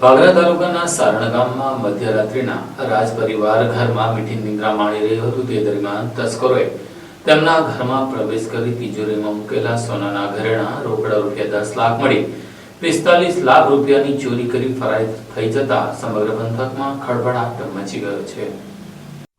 વાગરા તાલુકાના સારણ ગામમાં મધ્યરાત્રિના રાજ પરિવાર ઘરમાં મીઠી નિંદ્રા માણી રહ્યું હતું. તે દરમિયાન તસ્કરોએ તેમના ઘરમાં પ્રવેશ કરી તિજોરીમાં મૂકેલા સોનાના ઘરેણા રોકડા રૂપિયા દસ લાખ મળી, પિસ્તાલીસ લાખ રૂપિયાની ચોરી કરી ફરાર થઈ જતા સમગ્ર પંથકમાં ખળભળાટ મચી ગયો છે.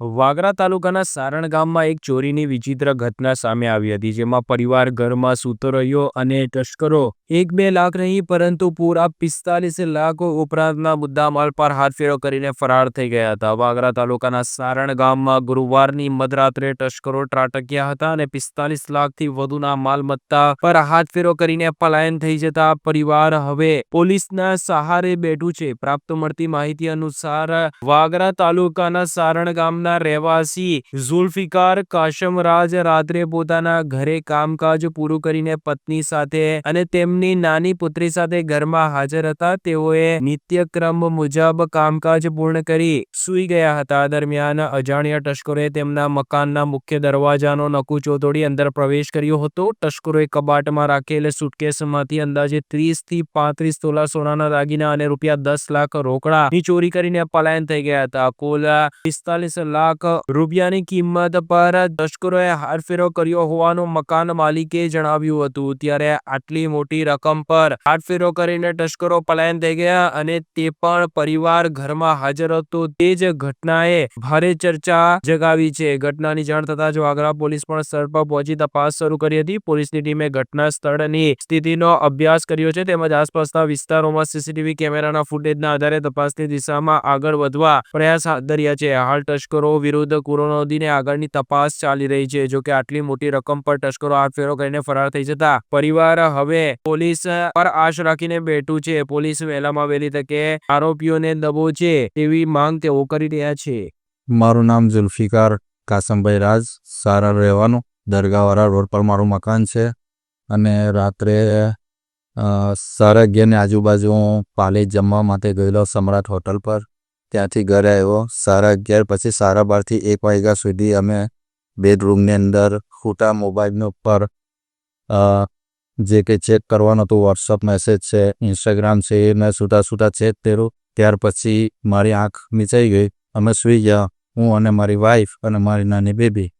વાગરા તાલુકાના સારણ ગામમાં એક ચોરીની વિચિત્ર ઘટના સામે આવી હતી, જેમાં પરિવાર ઘરમાં સૂતો રહ્યો અને તસ્કરો એક બે લાખ નહીં, પરંતુ પૂરા પિસ્તાલીસ લાખ ઉપરાંતના મુદ્દામાલ પર હાથફેરો કરીને ફરાર થઈ ગયા હતા. વાગરા તાલુકાના સારણ ગામમાં ગુરુવારની મધરાત્રે તસ્કરો ત્રાટક્યા હતા અને પિસ્તાલીસ લાખથી વધુના માલમત્તા પર હાથફેરો કરીને પલાયન થઈ જતા પરિવાર હવે પોલીસના સહારે બેઠું છે. પ્રાપ્ત મળતી માહિતી અનુસાર વાગરા તાલુકાના સારણ ગામના રહેવાસી ઝુલ્ફિકાર કાશમરાજ રાત્રે પોતાના ઘરે કામકાજ પૂરું કરીને પત્ની સાથે અને તેમની નાની પુત્રી સાથે ઘરમાં હાજર હતા. તેઓએ નિત્યક્રમ મુજબ કામકાજ પૂર્ણ કરી સૂઈ ગયા હતા. દરમિયાન અજાણ્યા ટશ્કરોએ તેમના મકાનના મુખ્ય દરવાજાનો નકુચો તોડી અંદર પ્રવેશ કર્યો હતો. ટશ્કરોએ કબાટમાં રાખેલ સુટકેસમાંથી અંદાજે ત્રીસથી પાંત્રીસ તોલા સોનાના દાગીના અને રૂપિયા દસ લાખ રોકડા ની ચોરી કરીને પલાયન થઈ ગયા હતા. કુલ પિસ્તાલીસ લાખ રૂપિયાની કિંમત પર તસ્કરોએ હારફેરો કર્યો હોવાનું મકાન માલિકે જણાવ્યું હતું. ત્યારે આટલી મોટી રકમ પર હારફેરો કરીને તસ્કરો પલાયન થઈ ગયા અને તે પણ પરિવાર ઘરમાં હાજર હતો. તે જ ઘટનાએ ભારે ચર્ચા જગાવી છે. ઘટનાની જાણ થતા જ વાગરા પોલીસ પણ સ્થળ પર પહોંચી તપાસ શરૂ કરી હતી. પોલીસની ટીમે ઘટના સ્થળની સ્થિતિનો અભ્યાસ કર્યો છે તેમજ આસપાસના વિસ્તારોમાં સીસીટીવી કેમેરાના ફૂટેજના આધારે તપાસની દિશામાં આગળ વધવા પ્રયાસ હાથ ધર્યા છે. હાલ તસ્કરો વિરુદ્ધ કુરોનોદીને આગળની તપાસ ચાલી રહી છે, જોકે આટલી મોટી રકમ પર તસ્કરો હાથફેરો કરીને ફરાર થઈ જતા પરિવાર હવે પોલીસ પર આશ રાખીને બેઠું છે. પોલીસ વહેલામાં વહેલી તકે આરોપીઓને દબોચે તેવી માંગ તેઓ કરી રહ્યા છે. મારું નામ ઝુલ્ફિકાર કાસમભાઈ રાજ, સારા રહેવાનું, દરગાહવાળા રોડ પર મારું મકાન છે અને રાત્રે સાડા અગિયારની આજુબાજુ હું પાલે જમવા માટે ગયેલો સમ્રાટ હોટલ પર ત્યાંથી ઘરે આવ્યો. સાડા અગિયાર પછી સાડા બારથી એક વાગ્યા સુધી અમે બેડરૂમની અંદર ખૂટા મોબાઈલની ઉપર જે કંઈ ચેક કરવાનું હતું, વોટ્સઅપ મેસેજ છે, ઇન્સ્ટાગ્રામ છે, એ મેં સૂતા સૂતા ચેક કર્યું. ત્યાર પછી મારી આંખ મીચાઈ ગઈ. અમે સૂઈ ગયા, હું અને મારી વાઈફ અને મારી નાની બેબી.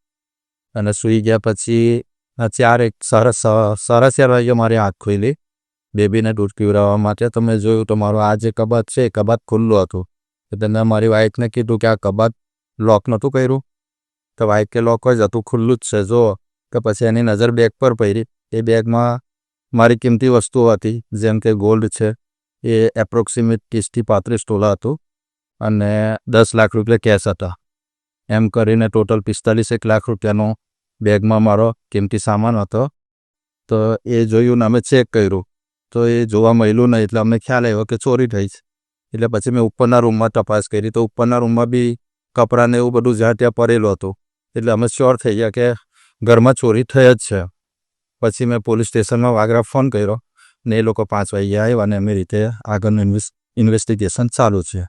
અને સૂઈ ગયા પછી ચારેક ચાર એક સાડા સ- સાડા ચાર વાગ્યો મારી આંખ ખુલી. બેબીને દૂધ પીવડાવવા માટે તો મેં જોયું તો મારો આ જે કબાટ છે, એ કબાટ ખુલ્લું હતું. એટલે મેં મારી વાઈફને કીધું કે આ કબાટ લોક નહોતું કર્યું. તો વાઈફ કે લોક જ હતું ખુલ્લું જ છે. જો કે પછી એની નજર બેગ પર પડી. એ બેગમાં મારી કિંમતી વસ્તુઓ હતી, જેમ કે ગોલ્ડ છે. એ એપ્રોક્સિમેટ ત્રીસથી પાંત્રીસ તોલા હતું અને દસ લાખ રૂપિયા કેશ હતા. એમ કરીને ટોટલ પિસ્તાલીસેક લાખ રૂપિયાનો બેગમાં મારો કિંમતી સામાન હતો. તો એ જોયું ને અમે ચેક કર્યું. તો એ જોવા મળ્યું નહીં, એટલે અમને ખ્યાલ આવ્યો કે ચોરી થઈ છે. એટલે પછી મેં ઉપરના રૂમમાં તપાસ કરી. તો ઉપરના રૂમમાં બી કપડાં ને એવું બધું જ્યાં ત્યાં પડેલું હતું. એટલે અમે શ્યોર થઈ ગયા કે ઘરમાં ચોરી થઈ જ છે. પછી મેં પોલીસ સ્ટેશનમાં વાગરા ફોન કર્યો ને એ લોકો પાંચ વાગ્યા આવ્યા અને એમની રીતે આગળનું ઇન્વેસ્ટિગેશન ચાલુ છે.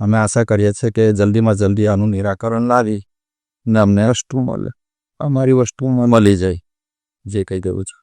અમે આશા કરીએ છીએ કે જલ્દીમાં જલ્દી આનું નિરાકરણ લાવી ને અમને વસ્તુ મળે. અમારી વસ્તુ મળી જાય. જે કહી દેવું છે.